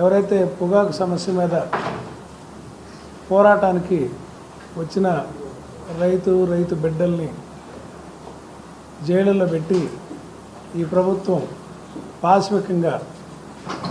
ఎవరైతే పొగాకు సమస్య మీద పోరాటానికి వచ్చిన రైతు రైతు బిడ్డల్ని జైళ్ళలో పెట్టి ఈ ప్రభుత్వం పాశ్వికంగా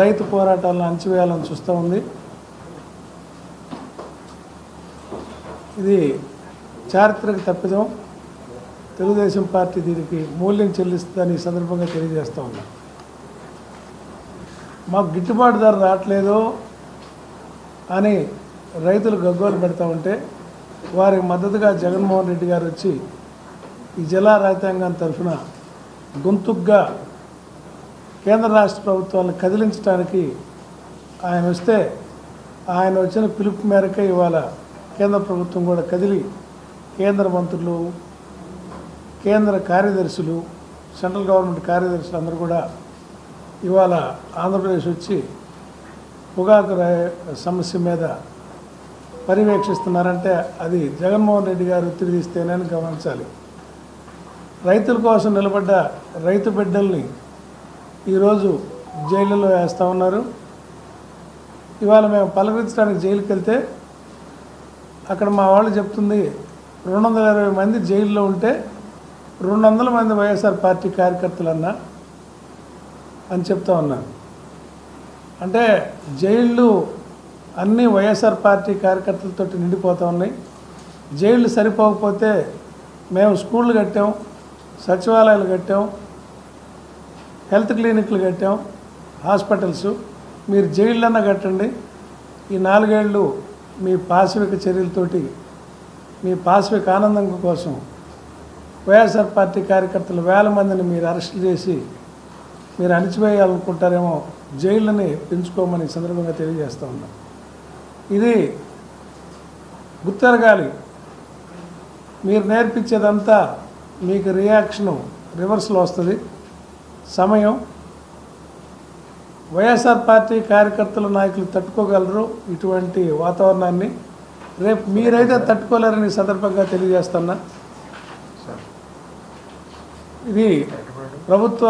రైతు పోరాటాలను అణచివేయాలని చూస్తూ ఉంది. ఇది చారిత్రక తప్పిదం. తెలుగుదేశం పార్టీ దీనికి మూల్యం చెల్లిస్తుందని ఈ సందర్భంగా తెలియజేస్తూ ఉన్నాను మాకు గిట్టుబాటు ధర రావట్లేదు అని రైతులు గగ్గోలు పెడతా ఉంటే వారి మద్దతుగా జగన్మోహన్ రెడ్డి గారు వచ్చి ఈ జిల్లా రైతాంగం తరఫున గొంతుగ్గా కేంద్ర రాష్ట్ర ప్రభుత్వాలను కదిలించడానికి ఆయన వస్తే ఆయన వచ్చిన పిలుపు మేరకే ఇవాళ కేంద్ర ప్రభుత్వం కూడా కదిలి కేంద్ర మంత్రులు కేంద్ర కార్యదర్శులు సెంట్రల్ గవర్నమెంట్ కార్యదర్శులు అందరూ కూడా ఇవాళ ఆంధ్రప్రదేశ్ వచ్చి పొగాకు సమస్య మీద పర్యవేక్షిస్తున్నారంటే అది జగన్మోహన్ రెడ్డి గారు ఒత్తిడి తీస్తేనే గమనించాలి. రైతుల కోసం నిలబడ్డ రైతు బిడ్డల్ని ఈరోజు జైళ్ళలో వేస్తూ ఉన్నారు. ఇవాళ మేము పలకరించడానికి జైలుకి వెళ్తే అక్కడ మా వాళ్ళు చెప్తుంది రెండు వందల ఇరవై మంది జైల్లో ఉంటే రెండు వందల మంది వైఎస్ఆర్ పార్టీ కార్యకర్తలన్నా అని చెప్తా ఉన్నాను అంటే జైళ్ళు అన్నీ వైఎస్ఆర్ పార్టీ కార్యకర్తలతో నిండిపోతూ ఉన్నాయి. జైళ్ళు సరిపోకపోతే మేము స్కూళ్ళు కట్టాం సచివాలయాలు కట్టాం హెల్త్ క్లినిక్లు కట్టాం హాస్పిటల్స్. మీరు జైళ్ళన్నా కట్టండి. ఈ నాలుగేళ్ళు మీ పాశవిక చర్యలతోటి మీ పాశవిక ఆనందం కోసం వైఎస్ఆర్ పార్టీ కార్యకర్తలు వేల మందిని మీరు అరెస్ట్ చేసి మీరు అణిచివేయాలనుకుంటారేమో జైళ్ళని పెంచుకోమని సందర్భంగా తెలియజేస్తూ ఉన్నాం. ఇది గుర్తెరగాలి మీరు నేర్పించేదంతా మీకు రియాక్షను రివర్స్లో వస్తుంది. సమయం. వైఎస్ఆర్ పార్టీ కార్యకర్తలు నాయకులు తట్టుకోగలరు ఇటువంటి వాతావరణాన్ని. రేపు మీరైతే తట్టుకోలేరని సందర్భంగా తెలియజేస్తున్నా ఇది ప్రభుత్వ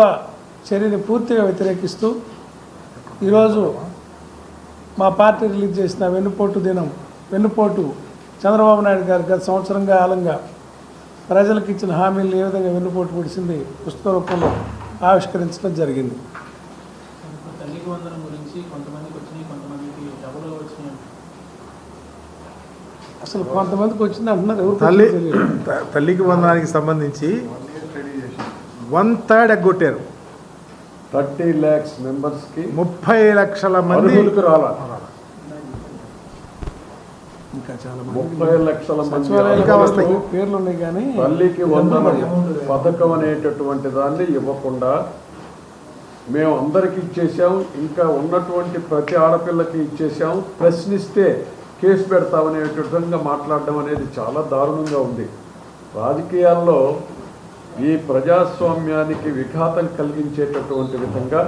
చర్యని పూర్తిగా వ్యతిరేకిస్తూ ఈరోజు మా పార్టీ రిలీజ్ చేసిన వెన్నుపోటు దినం వెన్నుపోటు చంద్రబాబు నాయుడు గారు గత సంవత్సరంగా కాలంగా ప్రజలకు ఇచ్చిన హామీలను ఏ విధంగా వెన్నుపోటు పొడిచింది పుస్తక రూపంలో ఆవిష్కరించడం జరిగింది. అసలు కొంతమందికి వచ్చింది అంటున్నారు తల్లి తల్లికి వందనానికి సంబంధించి వన్ థర్డ్ ఎగ్గొట్టారు. థర్టీ ల్యాక్స్ మెంబర్స్కి ముప్పై లక్షల మంది ఇంకా చాలా మంది ముప్పై లక్షల మంది పేర్లు ఉన్నాయి కానీ తల్లికి వందనం పథకం అనేటటువంటి దాన్ని ఇవ్వకుండా మేము అందరికి ఇచ్చేసాం ఇంకా ఉన్నటువంటి ప్రతి ఆడపిల్లకి ఇచ్చేసాం ప్రశ్నిస్తే కేసు పెడతామనే విధంగా మాట్లాడడం అనేది చాలా దారుణంగా ఉంది. రాజకీయాల్లో ఈ ప్రజాస్వామ్యానికి విఘాతం కలిగించేటటువంటి విధంగా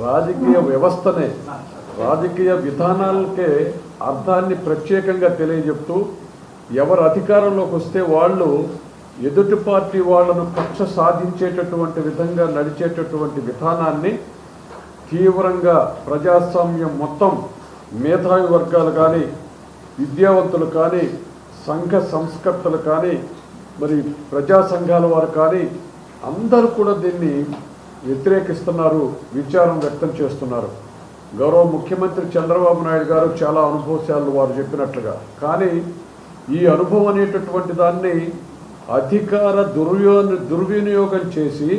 రాజకీయ వ్యవస్థనే రాజకీయ విధానాలకే అర్థాన్ని ప్రత్యేకంగా తెలియజెప్తూ ఎవరు అధికారంలోకి వస్తే వాళ్ళు ఎదుటి పార్టీ వాళ్ళను కక్ష సాధించేటటువంటి విధంగా నడిచేటటువంటి విధానాన్ని తీవ్రంగా ప్రజాస్వామ్యం మొత్తం మేధావి వర్గాలు కానీ విద్యావంతులు కానీ సంఘ సంస్కర్తలు కానీ మరి ప్రజా సంఘాల వారు కానీ అందరూ కూడా దీన్ని వ్యతిరేకిస్తున్నారు విచారం వ్యక్తం చేస్తున్నారు. గౌరవ ముఖ్యమంత్రి చంద్రబాబు నాయుడు గారు చాలా అనుభవశాలు వారు చెప్పినట్లుగా. కానీ ఈ అనుభవం అనేటటువంటి దాన్ని అధికార దుర్వ్యో దుర్వినియోగం చేసి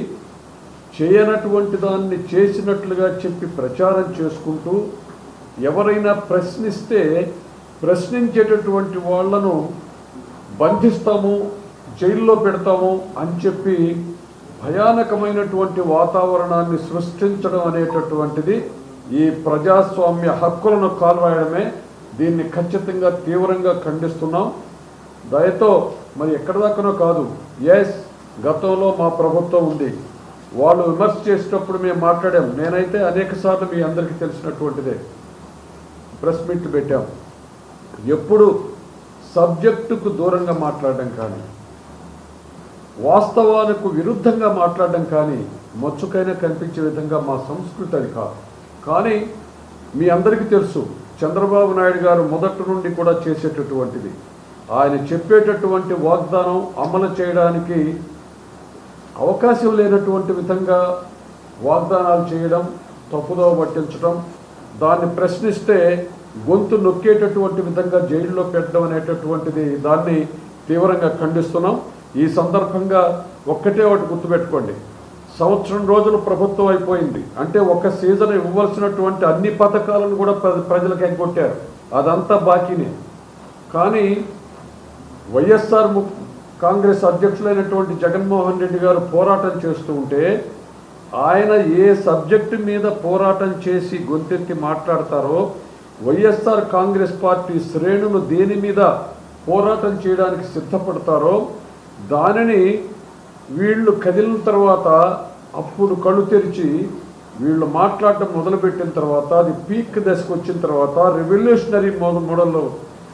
చేయనటువంటి దాన్ని చేసినట్లుగా చెప్పి ప్రచారం చేసుకుంటూ ఎవరైనా ప్రశ్నిస్తే ప్రశ్నించేటటువంటి వాళ్ళను బంధిస్తాము జైల్లో పెడతాము అని చెప్పి భయానకమైనటువంటి వాతావరణాన్ని సృష్టించడం అనేటటువంటిది ఈ ప్రజాస్వామ్య హక్కులను కాల్వాయడమే దీన్ని ఖచ్చితంగా తీవ్రంగా ఖండిస్తున్నాం. దయతో మరి ఎక్కడి దాకానో కాదు ఎస్ గతంలో మా ప్రభుత్వం ఉంది. వాళ్ళు విమర్శ చేసేటప్పుడు మేము మాట్లాడాం. నేనైతే అనేక సార్లు మీ అందరికీ తెలిసినటువంటిదే. ప్రెస్ మీట్లు పెట్టాం. ఎప్పుడు సబ్జెక్టుకు దూరంగా మాట్లాడడం కానీ వాస్తవాలకు విరుద్ధంగా మాట్లాడడం కానీ మచ్చుకైనా కనిపించే విధంగా మా సంస్కృతి అది కాదు. కానీ మీ అందరికీ తెలుసు చంద్రబాబు నాయుడు గారు మొదటి నుండి కూడా చేసేటటువంటిది. ఆయన చెప్పేటటువంటి వాగ్దానం అమలు చేయడానికి అవకాశం లేనటువంటి విధంగా వాగ్దానాలు చేయడం తప్పుదోవ పట్టించడం దాన్ని ప్రశ్నిస్తే గొంతు నొక్కేటటువంటి విధంగా జైల్లో పెట్టడం అనేటటువంటిది దాన్ని తీవ్రంగా ఖండిస్తున్నాం. ఈ సందర్భంగా ఒక్కటే ఒకటి గుర్తుపెట్టుకోండి. సంవత్సరం రోజులు ప్రభుత్వం అయిపోయింది. అంటే ఒక సీజన్ ఇవ్వాల్సినటువంటి అన్ని పథకాలను కూడా ప్రజలకు ఎగ్గొట్టారు. అదంతా బాకీనే. కానీ వైఎస్ఆర్ ము- కాంగ్రెస్ అధ్యక్షులైనటువంటి జగన్మోహన్ రెడ్డి గారు పోరాటం చేస్తూ ఉంటే ఆయన ఏ సబ్జెక్టు మీద పోరాటం చేసి గొంతెత్తి మాట్లాడతారో వైఎస్ఆర్ కాంగ్రెస్ పార్టీ శ్రేణులు దేని మీద పోరాటం చేయడానికి సిద్ధపడతారో దానిని వీళ్ళు కదిలిన తర్వాత అప్పుడు కళ్ళు తెరిచి వీళ్ళు మాట్లాడటం మొదలుపెట్టిన తర్వాత అది పీక్ దశకు వచ్చిన తర్వాత రెవల్యూషనరీ మోడ మోడల్లో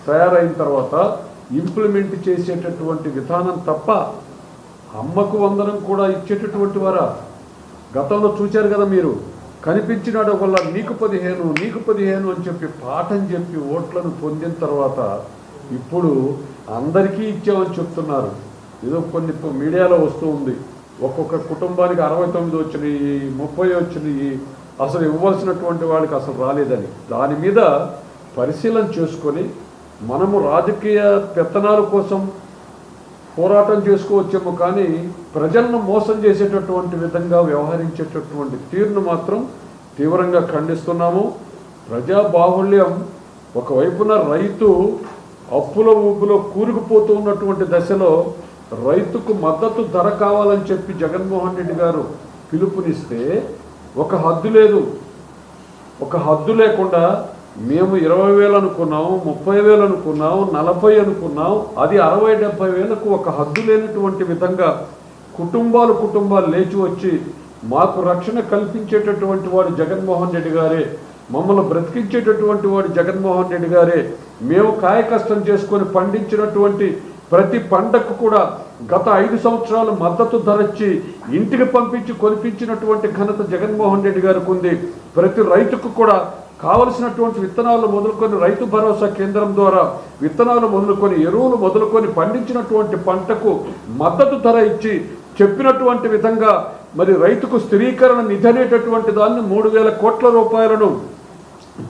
తయారైన తర్వాత ఇంప్లిమెంట్ చేసేటటువంటి విధానం తప్ప అమ్మకు వందనం కూడా ఇచ్చేటటువంటి వారా? గతంలో చూశారు కదా మీరు కనిపించినాడు వల్ల నీకు పదిహేను నీకు పదిహేను అని చెప్పి పాఠం చెప్పి ఓట్లను పొందిన తర్వాత ఇప్పుడు అందరికీ ఇచ్చామని చెప్తున్నారు. ఏదో కొన్ని మీడియాలో వస్తూ ఉంది. ఒక్కొక్క కుటుంబానికి అరవై తొమ్మిది వచ్చినాయి ముప్పై వచ్చినాయి. అసలు ఇవ్వాల్సినటువంటి వాళ్ళకి అసలు రాలేదని. దాని మీద పరిశీలన చేసుకొని మనము రాజకీయ పెత్తనాల కోసం పోరాటం చేసుకోవచ్చేమో కానీ ప్రజలను మోసం చేసేటటువంటి విధంగా వ్యవహరించేటటువంటి తీరును మాత్రం తీవ్రంగా ఖండిస్తున్నాము. ప్రజా బాహుళ్యం ఒకవైపున రైతు అప్పుల ఊపులో కూరుకుపోతూ ఉన్నటువంటి దశలో రైతుకు మద్దతు ధర కావాలని చెప్పి జగన్మోహన్ రెడ్డి గారు పిలుపునిస్తే ఒక హద్దు లేదు. ఒక హద్దు లేకుండా మేము ఇరవై వేలు అనుకున్నాం ముప్పై వేలు అనుకున్నాం నలభై అనుకున్నాం అది అరవై డెబ్బై వేలకు ఒక హద్దు లేనటువంటి విధంగా కుటుంబాలు కుటుంబాలు లేచి వచ్చి మాకు రక్షణ కల్పించేటటువంటి వాడు జగన్మోహన్ రెడ్డి గారే మమ్మల్ని బ్రతికించేటటువంటి వాడు జగన్మోహన్ రెడ్డి గారే మేము కాయకష్టం చేసుకొని పండించినటువంటి ప్రతి పంటకు కూడా గత ఐదు సంవత్సరాలు మద్దతు ధర ఇచ్చి ఇంటికి పంపించి కొనిపించినటువంటి ఘనత జగన్మోహన్ రెడ్డి గారికి ఉంది. ప్రతి రైతుకు కూడా కావలసినటువంటి విత్తనాలు మొదలుకొని రైతు భరోసా కేంద్రం ద్వారా విత్తనాలు మొదలుకొని ఎరువులు మొదలుకొని పండించినటువంటి పంటకు మద్దతు ధర ఇచ్చి చెప్పినటువంటి విధంగా మరి రైతుకు స్థిరీకరణ నిధి అనేటటువంటి దాన్ని మూడు వేల కోట్ల రూపాయలను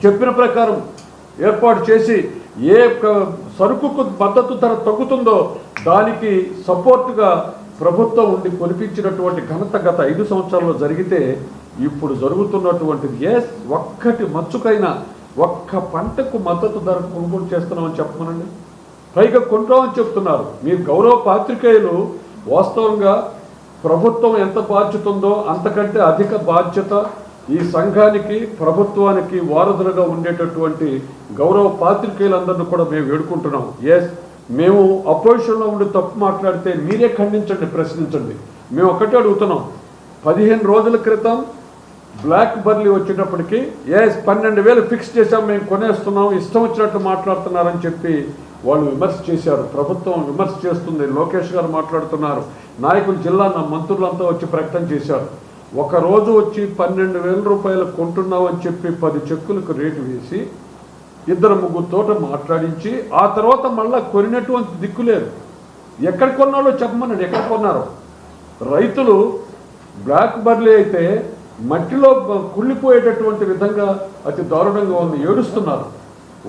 చెప్పిన ప్రకారం ఏర్పాటు చేసి ఏ సరుకుకు మద్దతు ధర తగ్గుతుందో దానికి సపోర్టుగా ప్రభుత్వం ఉండి కొనిపించినటువంటి ఘనత గత ఐదు సంవత్సరాల్లో జరిగితే ఇప్పుడు జరుగుతున్నటువంటిది ఏ ఒక్కటి మచ్చుకైనా ఒక్క పంటకు మద్దతు ధర కొనుగోలు చేస్తున్నామని చెప్పమనండి. పైగా కొంటామని చెప్తున్నారు. మీరు గౌరవ పాత్రికేయులు వాస్తవంగా ప్రభుత్వం ఎంత బాధ్యత ఉందో అంతకంటే అధిక బాధ్యత ఈ సంఘానికి ప్రభుత్వానికి వారధులుగా ఉండేటటువంటి గౌరవ పాత్రికేయులందరినీ కూడా మేము వేడుకుంటున్నాం. ఎస్ మేము అపోజిషన్లో ఉండి తప్పు మాట్లాడితే మీరే ఖండించండి ప్రశ్నించండి. మేము ఒకటే అడుగుతున్నాం. పదిహేను రోజుల క్రితం బ్లాక్ బర్లీ వచ్చేటప్పటికి ఎస్ పన్నెండు వేలు ఫిక్స్ చేసాం మేము కొనేస్తున్నాం ఇష్టం వచ్చినట్టు మాట్లాడుతున్నారని చెప్పి వాళ్ళు విమర్శ చేశారు. ప్రభుత్వం విమర్శ చేస్తుంది లోకేష్ గారు మాట్లాడుతున్నారు. నాయకులు జిల్లా నా మంత్రులంతా వచ్చి ప్రకటన చేశారు. ఒకరోజు వచ్చి పన్నెండు వేల రూపాయలు కొంటున్నామని చెప్పి పది చెక్కులకు రేటు వేసి ఇద్దరు ముగ్గురు తోట మాట్లాడించి ఆ తర్వాత మళ్ళా కొనినటువంటి దిక్కు లేదు. ఎక్కడ కొన్నాడో చెప్పమన్నాడు. ఎక్కడ కొన్నారో? రైతులు బ్లాక్ బర్లీ అయితే మట్టిలో కుళ్ళిపోయేటటువంటి విధంగా అతి దారుణంగా ఉంది. ఏడుస్తున్నారు.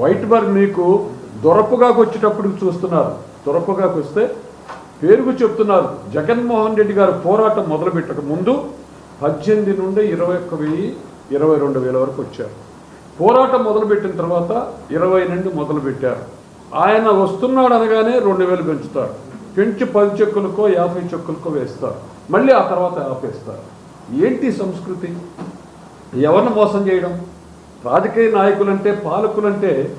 వైట్ బర్ మీకు దొరపుగాకు వచ్చేటప్పుడు చూస్తున్నారు. దొరపుగాకు వస్తే పేరుకు చెప్తున్నారు. జగన్మోహన్ రెడ్డి గారు పోరాటం మొదలుపెట్టక ముందు పద్దెనిమిది నుండి ఇరవై ఒక్క వెయ్యి ఇరవై రెండు వేల వరకు వచ్చారు. పోరాటం మొదలుపెట్టిన తర్వాత ఇరవై నుండి మొదలుపెట్టారు. ఆయన వస్తున్నాడు అనగానే రెండు వేలు పెంచుతారు. పెంచి పది చెక్కులకో యాభై చెక్కులకో వేస్తారు. మళ్ళీ ఆ తర్వాత ఆపేస్తారు. ఏంటి సంస్కృతి? ఎవరిని మోసం చేయడం? రాజకీయ నాయకులంటే పాలకులంటే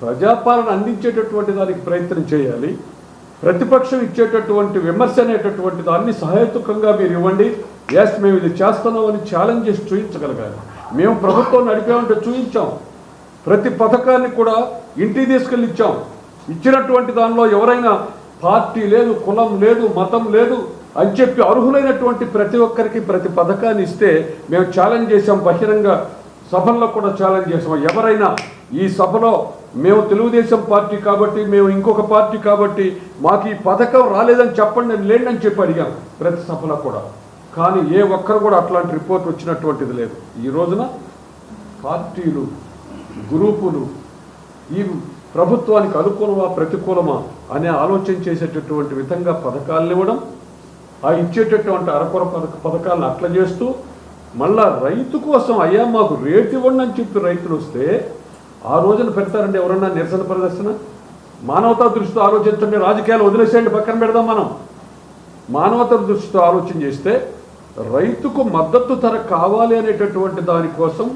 ప్రజాపాలన అందించేటటువంటి దానికి ప్రయత్నం చేయాలి. ప్రతిపక్షం ఇచ్చేటటువంటి విమర్శ అనేటటువంటి దాన్ని సహేతుకంగా మీరు ఇవ్వండి. ఎస్ మేము ఇది చేస్తున్నామని ఛాలెంజ్ చేసి చూపించగలగాలి మేము ప్రభుత్వం నడిపామంటే చూపించాం ప్రతి పథకాన్ని కూడా ఇంటికి తీసుకెళ్ళి ఇచ్చాం. ఇచ్చినటువంటి దానిలో ఎవరైనా పార్టీ లేదు కులం లేదు మతం లేదు అని చెప్పి అర్హులైనటువంటి ప్రతి ఒక్కరికి ప్రతి పథకాన్ని ఇస్తే మేము ఛాలెంజ్ చేశాం బహిరంగ సభల్లో కూడా ఛాలెంజ్ చేసాం ఎవరైనా ఈ సభలో మేము తెలుగుదేశం పార్టీ కాబట్టి మేము ఇంకొక పార్టీ కాబట్టి మాకు ఈ పథకం రాలేదని చెప్పండి నేను లేండి చెప్పి అడిగాను ప్రతి సభలో కూడా. కానీ ఏ ఒక్కరు కూడా అట్లాంటి రిపోర్ట్ వచ్చినటువంటిది లేదు. ఈ రోజున పార్టీలు గ్రూపులు ఈ ప్రభుత్వానికి అనుకూలమా ప్రతికూలమా అనే ఆలోచన చేసేటటువంటి విధంగా పథకాలను ఇవ్వడం ఆ ఇచ్చేటటువంటి అరకొర పథక పథకాలను అట్లా చేస్తూ మళ్ళా రైతు కోసం అయ్యా మాకు రేటు ఇవ్వండి అని చెప్పి రైతులు వస్తే ఆ రోజున పెడతారండి ఎవరన్నా నిరసన ప్రదర్శన? మానవతా దృష్టితో ఆలోచించండి రాజకీయాలు వదిలేసేయండి పక్కన పెడదాం మనం. మానవత దృష్టితో ఆలోచన చేస్తే రైతుకు మద్దతు ధర కావాలి అనేటటువంటి దానికోసం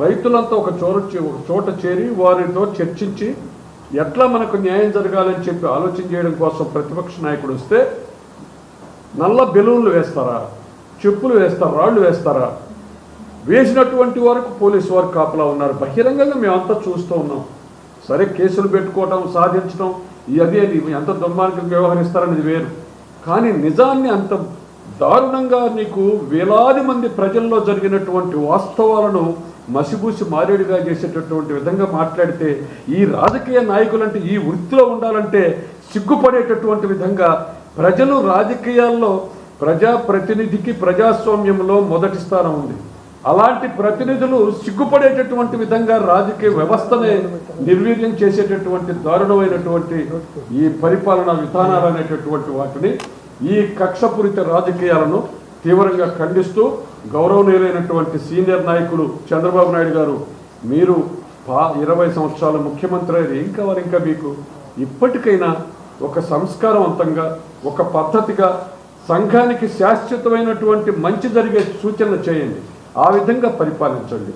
రైతులంతా ఒక చోట ఒక చోట చేరి వారితో చర్చించి ఎట్లా మనకు న్యాయం జరగాలని చెప్పి ఆలోచన చేయడం కోసం ప్రతిపక్ష నాయకుడు వస్తే నల్ల బెలూన్లు వేస్తారా చెప్పులు వేస్తారా రాళ్ళు వేస్తారా? వేసినటువంటి వరకు పోలీసు వారు కాపలా ఉన్నారు. బహిరంగంగా మేమంతా చూస్తూ ఉన్నాం. సరే కేసులు పెట్టుకోవటం సాధించడం ఈ అది ఎంత దుర్మార్గంగా వ్యవహరిస్తారనేది వేరు. కానీ నిజాన్ని అంత దారుణంగా నీకు వేలాది మంది ప్రజల్లో జరిగినటువంటి వాస్తవాలను మసిబూసి మారేడుగా చేసేటటువంటి విధంగా మాట్లాడితే ఈ రాజకీయ నాయకులంటే ఈ వృత్తిలో ఉండాలంటే సిగ్గుపడేటటువంటి విధంగా ప్రజలు రాజకీయాల్లో ప్రజాప్రతినిధికి ప్రజాస్వామ్యంలో మొదటి స్థానం ఉంది. అలాంటి ప్రతినిధులు సిగ్గుపడేటటువంటి విధంగా రాజకీయ వ్యవస్థనే నిర్వీర్యం చేసేటటువంటి దారుణమైనటువంటి ఈ పరిపాలనా విధానాలు అనేటటువంటి వాటిని ఈ కక్షపూరిత రాజకీయాలను తీవ్రంగా ఖండిస్తూ గౌరవనీయులైనటువంటి సీనియర్ నాయకులు చంద్రబాబు నాయుడు గారు మీరు పా ఇరవై సంవత్సరాల ముఖ్యమంత్రి అయ్యారు ఏం కావాలి ఇంకా మీకు ఇప్పటికైనా ఒక సంస్కారవంతంగా ఒక పద్ధతిగా సంఘానికి శాశ్వతమైనటువంటి మంచి జరిగే సూచనలు చేయండి. ఆ విధంగా పరిపాలించండి.